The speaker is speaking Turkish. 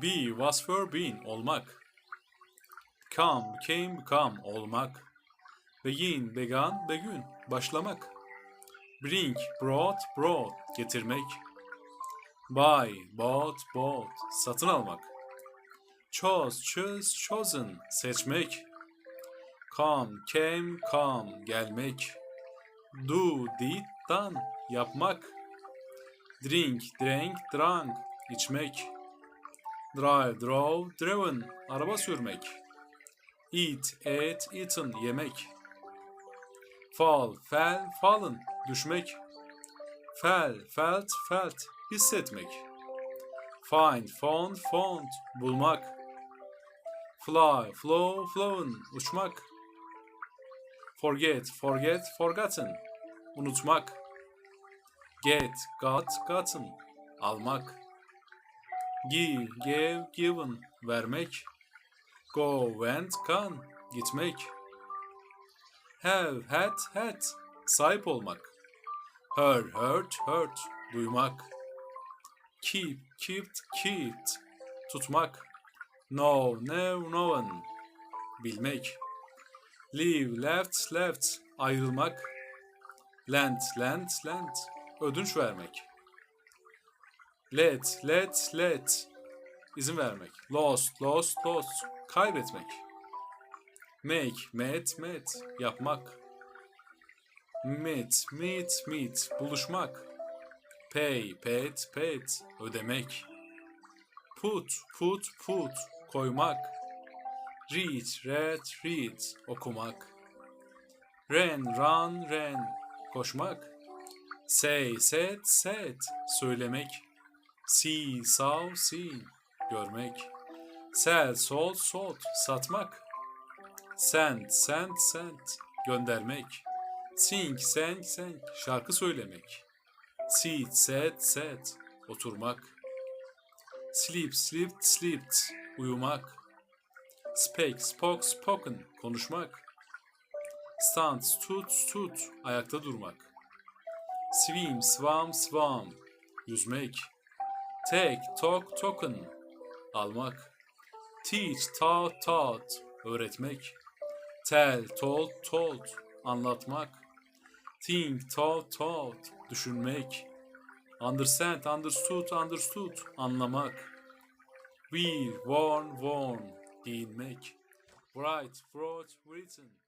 Be was for being olmak. Come became become olmak. Begin began begün başlamak. Bring brought brought getirmek. Buy bought bought satın almak. Chose choose chosen seçmek. Come came come gelmek. Do did done yapmak. Drink drank drank içmek. Drive drove driven araba sürmek. Eat ate eaten yemek. Fall fell fallen düşmek. Fell felt felt hissetmek. Find found found bulmak. Fly flow flown uçmak. Forget forget forgotten unutmak. Get got gotten almak. Give gave given vermek. Go went gone gitmek. Have had had sahip olmak. Heard heard heard duymak. Keep kept kept tutmak. Know know known bilmek. Leave left left ayrılmak. Lend lend lend ödünç vermek. Let let let izin vermek. Lost lost lost kaybetmek. Make met met yapmak. Meet meet meet buluşmak. Pay paid paid ödemek. Put put put koymak. Read read read okumak. Ran run ran koşmak. Say said said söylemek. See saw seen görmek. Sell sold sold satmak. Send send sent göndermek. Sing sang sang şarkı söylemek. Sit set set oturmak. Sleep slept slept uyumak. Spake spoke spoken konuşmak. Stand stood stood ayakta durmak. Swim swam swam yüzmek. Take talk token almak. Teach taught taught öğretmek. Tell told told anlatmak. Think thought thought düşünmek. Understand understood understood anlamak. Wear worn worn giyinmek. Write wrote written